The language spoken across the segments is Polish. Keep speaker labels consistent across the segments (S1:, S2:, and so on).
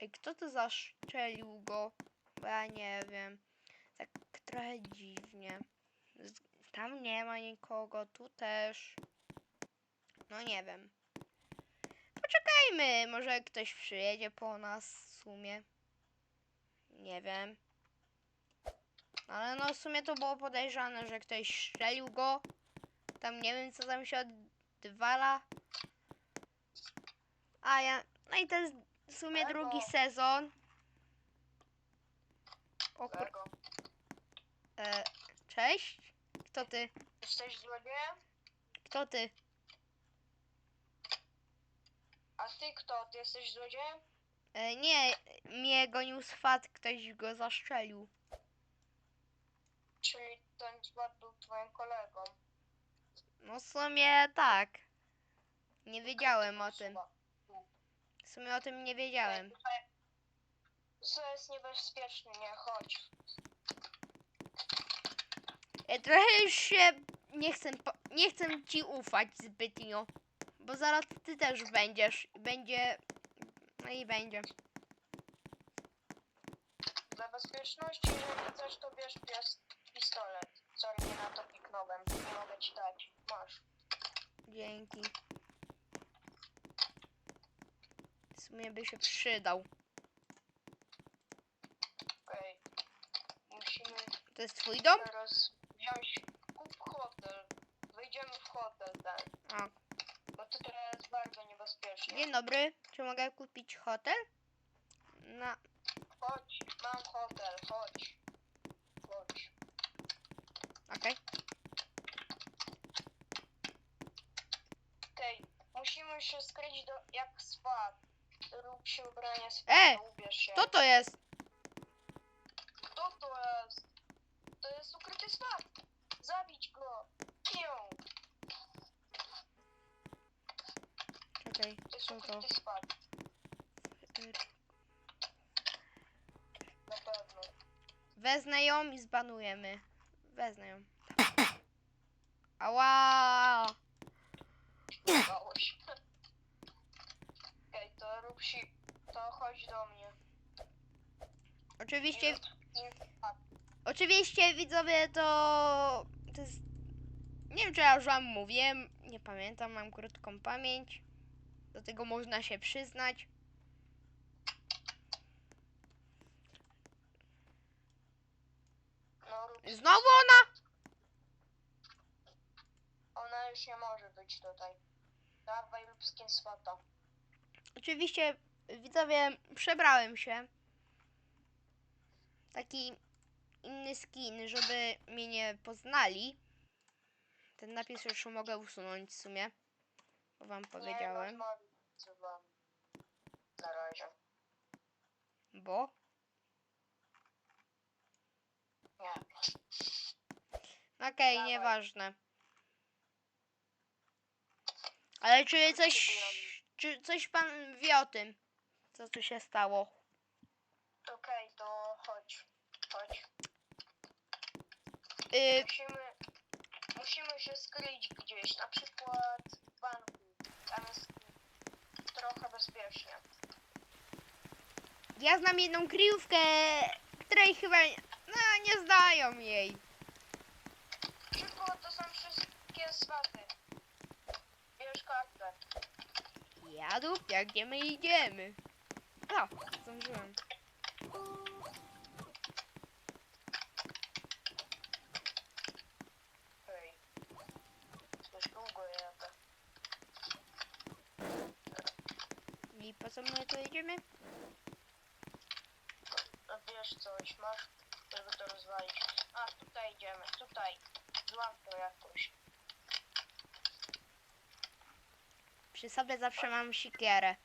S1: Ej, kto to zaszczelił go? Ja nie wiem. Tak trochę dziwnie. Tam nie ma nikogo, tu też. No nie wiem. Poczekajmy, może ktoś przyjedzie po nas w sumie. Nie wiem. Ale no w sumie to było podejrzane, że ktoś strzelił go. Tam nie wiem co tam się odwala. A ja. No i to jest w sumie
S2: Elo.
S1: drugi sezon. O kur...
S2: Kolego,
S1: E, cześć? Kto ty?
S2: jesteś złodziejem?
S1: Kto ty?
S2: A ty kto? Ty jesteś złodziejem?
S1: E, nie, mnie gonił swat, ktoś go zaszczelił.
S2: Czyli ten zwad był twoim kolegą.
S1: No w sumie tak. Nie wiedziałem o tym. W sumie o tym nie wiedziałem.
S2: Co jest niebezpieczne, nie chodź.
S1: E, trochę już się nie chcę, po- nie chcę ci ufać zbytnio. Bo zaraz ty też będziesz. i Będzie. No i będzie.
S2: Dla bezpieczności, jeżeli chcesz, to bierz pies, pistolet. Sorry, nie na to piknąłem. Nie mogę ci dać. Masz.
S1: Dzięki. W sumie by się przydał.
S2: Okej. Musimy
S1: To jest twój dom?
S2: teraz wziąć... Kup hotel. Wejdziemy w hotel ten.
S1: A,
S2: Bo to teraz jest bardzo niebezpiecznie.
S1: dzień dobry. Czy mogę kupić hotel? Na.
S2: Chodź, mam hotel, chodź. Chodź.
S1: Okej.
S2: Okej, musimy się skryć do, jak swat. Rób się ubranie
S1: E,
S2: swata, ubierz się.
S1: Kto to jest?
S2: Kto to jest? To jest ukryty swat. Zabić go. Pią.
S1: Czekaj.
S2: To jest
S1: Co to?
S2: ukryty swat. Na pewno.
S1: Wezmę ją i zbanujemy. Wezmę ją. Ała!
S2: Udało się. Okej, to rób się... To chodź do mnie.
S1: Oczywiście,
S2: Nie,
S1: oczywiście widzowie to... to jest... Nie wiem czy ja już wam mówiłem, nie pamiętam, mam krótką pamięć. Do tego można się przyznać.
S2: no rób
S1: Znowu ona?
S2: Ona już nie może być tutaj. Dawaj lub skin swata.
S1: Oczywiście widzowie przebrałem się. Taki inny skin, żeby mnie nie poznali. Ten napis już mogę usunąć w sumie. Bo wam powiedziałem.
S2: Nie wami. Na razie.
S1: Bo?
S2: Nie.
S1: Okej,
S2: Dawaj.
S1: nieważne. Ale czy coś. Czy coś pan wie o tym? Co tu się stało?
S2: Okej, to chodź. Chodź.
S1: Y,
S2: Musimy, musimy się skryć gdzieś. Na przykład w banku. Tam jest trochę bezpiecznie.
S1: ja znam jedną kryjówkę, której chyba. No, nie znają jej.
S2: Szybko, to są wszystkie swaty. Bierz kartę.
S1: Jadu, jak gdzie my idziemy? O, zdążyłem.
S2: Hej. Coś długo jadę.
S1: I po co my tu idziemy?
S2: No Bierz coś, masz, żeby to rozwalić. A, tutaj idziemy, tutaj. Złam to jakoś.
S1: Przy sobie zawsze mam sikierę.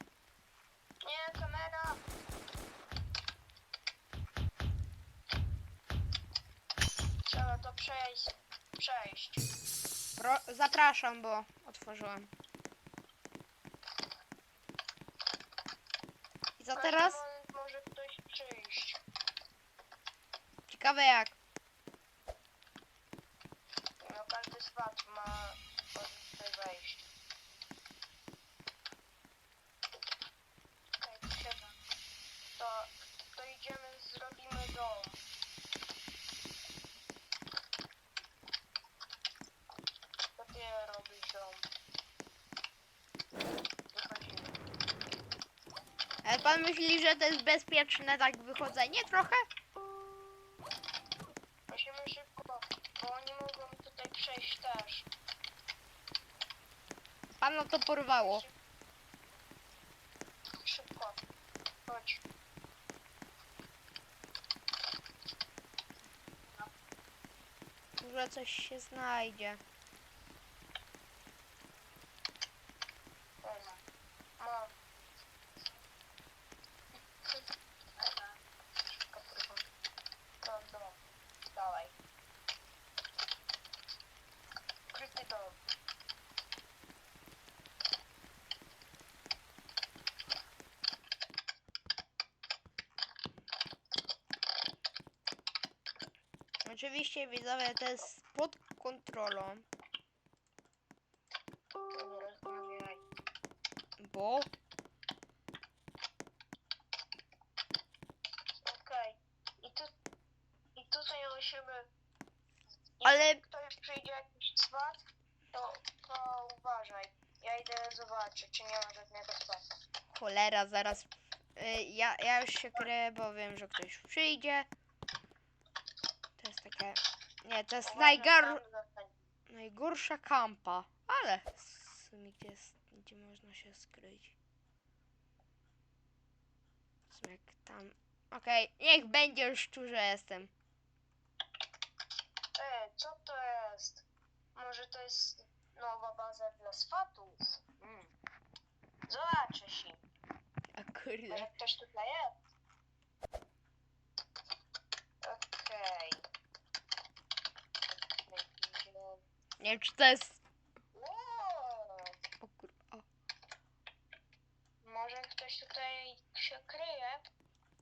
S2: Przejść. Przejść.
S1: Pro, zapraszam, bo otworzyłem. I co
S2: W
S1: teraz?
S2: moment może ktoś przyjść.
S1: Ciekawe jak.
S2: No, każdy swat ma może tutaj wejść. Okej, okay, trzeba.
S1: Ale pan myśli, że to jest bezpieczne tak wychodzenie trochę?
S2: Musimy szybko, bo oni mogą tutaj przejść też.
S1: Pana to porwało.
S2: Szybko. Chodź.
S1: Może coś się znajdzie.
S2: Dobra. No. Szybko próbuj. No, dom. Dawaj. Ukryty dom.
S1: Oczywiście widzowie to jest pod kontrolą, bo
S2: Okej. I tu... I tutaj musimy...
S1: Ale-
S2: Jeśli ktoś przyjdzie jakiś swat, to, to uważaj. Ja idę zobaczyć, czy nie ma żadnego swata.
S1: cholera zaraz. Y, ja, ja już się kryję, bo wiem, że ktoś przyjdzie. Takie. Nie, to jest najgor... najgorsza kampa. Ale w sumie gdzie, jest, gdzie można się skryć. W sumie jak tam. Okej, niech będzie już tu, że jestem.
S2: Ej, co to jest? Może to jest nowa baza dla swatów? Mm. Zobaczę się.
S1: A
S2: Może
S1: kurde.
S2: ktoś tutaj jest? Okej. Okay.
S1: Nie wiem, czy to jest.
S2: Wow.
S1: O kur... o.
S2: Może ktoś tutaj się kryje?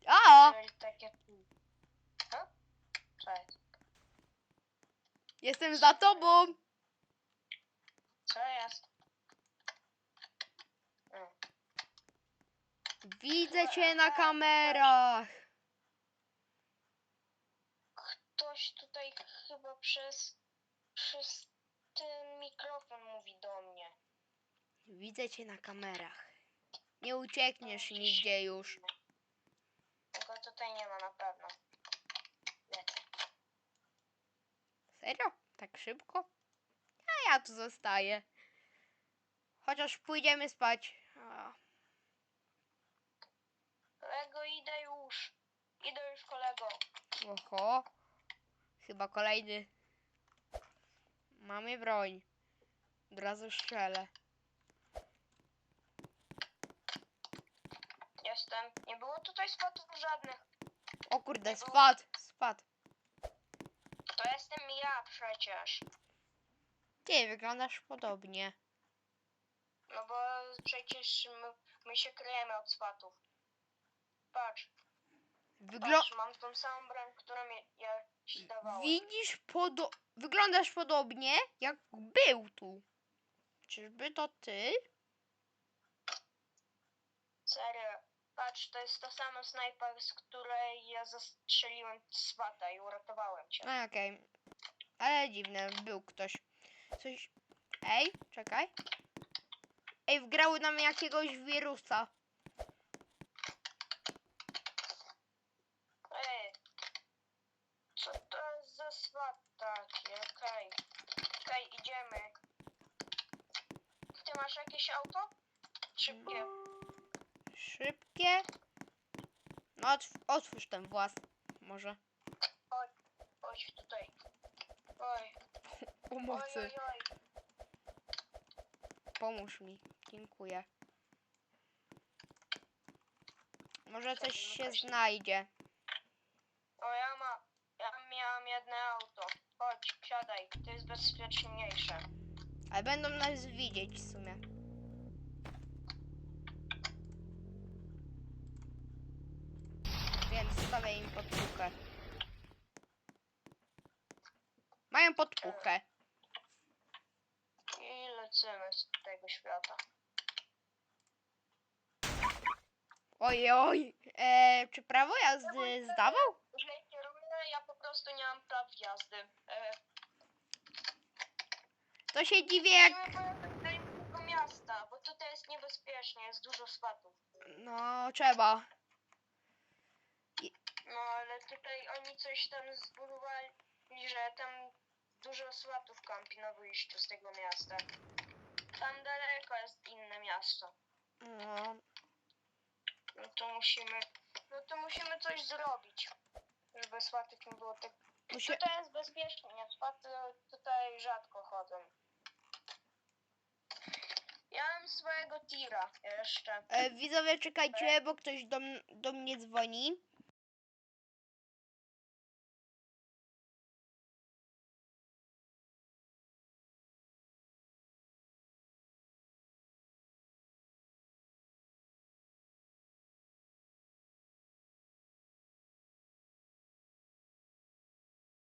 S1: A!
S2: Jeżeli takie... Cześć.
S1: Jestem za tobą!
S2: Co jest? Mm.
S1: Widzę cię na kamerach!
S2: Ktoś tutaj chyba przez, przez ten mikrofon mówi do mnie.
S1: Widzę cię na kamerach. Nie uciekniesz nigdzie już.
S2: Tego tutaj nie ma na pewno. Lecę.
S1: Serio? Tak szybko? A ja tu zostaję. Chociaż pójdziemy spać. A,
S2: Kolego, idę już. Idę już, kolego.
S1: Oho. Chyba kolejny. Mamy broń. Od razu strzelę.
S2: Jestem. Nie było tutaj spotów żadnych.
S1: O kurde, spadł, spadł.
S2: To jestem ja przecież.
S1: Ty, wyglądasz podobnie.
S2: No bo przecież my, my się kryjemy od swatów. Patrz, Patrz, mam tą samą broń, którą ja, ja ci dawałem.
S1: Widzisz, podo wyglądasz podobnie, jak był tu. Czyżby to ty?
S2: Serio. Patrz, to jest ta sama snajpa, z której ja zastrzeliłem swata i uratowałem cię.
S1: No okej. Ale dziwne, był ktoś. Coś... Ej, czekaj. Ej, wgrały nam jakiegoś wirusa.
S2: Ej, co to jest za swat taki? Okej. Okej, idziemy. Ty masz jakieś auto? Szybkie.
S1: Szybkie. No, otw otwórz ten włas. Może.
S2: Chodź tutaj. Oj, oj,
S1: Pomocy.
S2: oj, oj.
S1: Pomóż mi. Dziękuję. Może coś się znajdzie. Ale będą nas widzieć w sumie. Więc stawię im podpuchę. Mają podpuchę.
S2: I lecimy z tego świata.
S1: Oj, oj. E, czy prawo jazdy zdawał?
S2: Źle kieruję, ja po prostu nie mam praw jazdy. E,
S1: To się dziwię jak...
S2: do innego miasta, bo tutaj jest niebezpiecznie, jest dużo swatów.
S1: No, trzeba.
S2: No ale tutaj oni coś tam zbudowali, że tam dużo swatów kampi na wyjściu z tego miasta. Tam daleko jest inne miasto.
S1: No,
S2: No to musimy, no to musimy coś zrobić, żeby swatów nie było tak.
S1: musi...
S2: Tutaj jest bezpiecznie, swaty tutaj rzadko chodzą. Ja mam swojego tira jeszcze.
S1: E, widzowie, czekajcie, bo ktoś do, do mnie dzwoni.